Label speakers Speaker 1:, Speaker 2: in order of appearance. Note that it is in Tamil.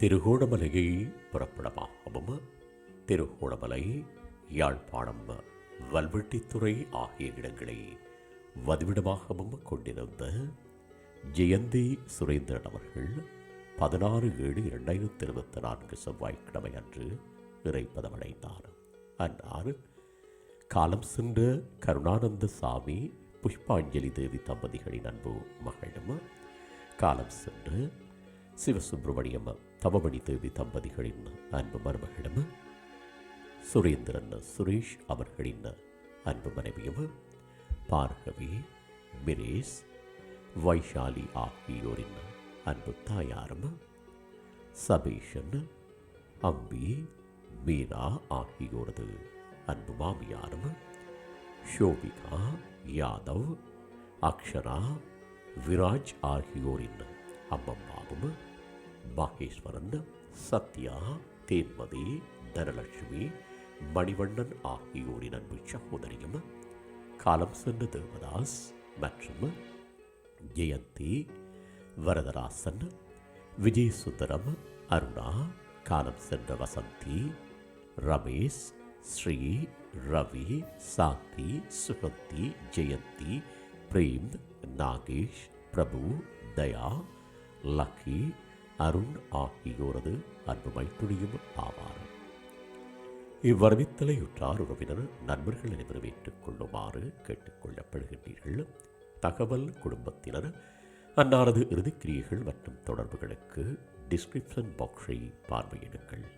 Speaker 1: திருகோணமலையை புறப்படமாகவும் திருகோணமலை யாழ்ப்பாணம் வல்வெட்டித்துறை ஆகிய இடங்களை வதிவிடமாகவும் கொண்டிருந்த ஜெயந்தி சுரேந்திரன் அவர்கள் பதினாறு ஏழு இரண்டாயிரத்தி இருபத்தி நான்கு செவ்வாய்க்கிழமை அன்று இறைப்பதமடைந்தார். அன்னார் காலம் சென்ற கருணானந்த சாமி புஷ்பாஞ்சலி தேவி தம்பதிகளின் அன்பு மகளும் காலம் சென்று சிவசுப்பிரமணியம் தவமணி தேவி தம்பதிகளின் அன்பு மருமகளும் சுரேந்திரன் சுரேஷ் அவர்களின் அன்பு மனைவியும் பார்கவி மிரேஸ் வைஷாலி ஆகியோரின் அன்பு தாயாரும் சபேஷன் அம்பி மீனா ஆகியோரது அன்பு மாமியாரும் ஷோபிகா யாதவ் அக்ஷரா விராஜ் ஆகியோரின் அம்மம்மாவும் மகேஸ்வரன் சத்யா தேன்மதி தனலட்சுமி மணிவண்ணன் ஆகியோரின் அன்பு சகோதரியும். காலம் சென்ற தேவதாஸ் மற்றும் ஜெயந்தி வரதராசன் விஜயசுந்தரம் அருணா காலம் சென்ற வசந்தி ரமேஷ் ஸ்ரீ ரவி சாந்தி சுகந்தி ஜெயந்தி பிரேம் நாகேஷ் பிரபு தயா லக்கி அருண் ஆகியோரது அன்பு மைத்துணியும் ஆவார். இவ்வரவித்தலையுற்றார் உறவினர் நண்பர்கள் அனைவரும் ஏற்றுக்கொள்ளுமாறு கேட்டுக்கொள்ளப்படுகின்றீர்கள் தகவல் குடும்பத்தினர் அன்னாரது இறுதிக்கிரியைகள் மற்றும் தொடர்புகளுக்கு டிஸ்கிரிப்ஷன் பாக்ஸை பார்வையிடுங்கள்.